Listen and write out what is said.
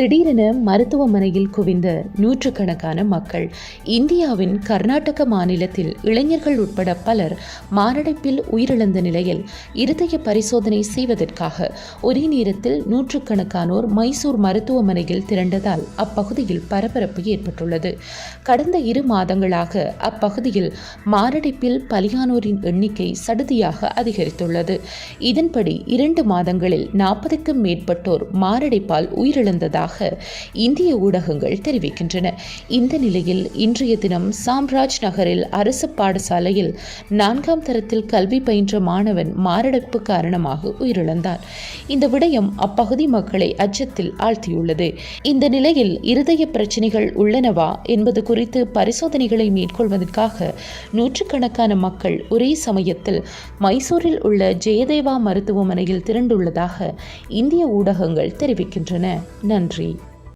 திடீரென மருத்துவமனையில் குவிந்த நூற்றுக்கணக்கான மக்கள். இந்தியாவின் கர்நாடக மாநிலத்தில் இளைஞர்கள் உட்பட பலர் மாரடைப்பில் உயிரிழந்த நிலையில் இருதய பரிசோதனை செய்வதற்காக ஒரே நேரத்தில் நூற்றுக்கணக்கானோர் மைசூர் மருத்துவமனையில் திரண்டதால் அப்பகுதியில் பரபரப்பு ஏற்பட்டுள்ளது. கடந்த இரு மாதங்களாக அப்பகுதியில் மாரடைப்பில் பலியானோரின் எண்ணிக்கை சடுதியாக அதிகரித்துள்ளது. இதன்படி இரண்டு மாதங்களில் நாற்பதுக்கும் மேற்பட்டோர் மாரடைப்பால் உயிரிழந்ததாக இந்திய ஊடகங்கள் தெரிவிக்கின்றன. இந்த நிலையில் இன்றைய தினம் சாம்ராஜ் நகரில் அரசு பாடசாலையில் நான்காம் தரத்தில் கல்வி பயின்ற மாணவன் மாரடைப்பு காரணமாக உயிரிழந்தார் இந்த விடயம் அப்பகுதி மக்களை அச்சத்தில் ஆழ்த்தியுள்ளது. இந்த நிலையில் இருதய பிரச்சனைகள் உள்ளனவா என்பது குறித்து பரிசோதனைகளை மேற்கொள்வதற்காக நூற்றுக்கணக்கான மக்கள் ஒரே சமயத்தில் மைசூரில் உள்ள ஜெயதேவா மருத்துவமனையில் திரண்டுள்ளதாக இந்திய ஊடகங்கள் தெரிவிக்கின்றன. நன்றி. Анджей.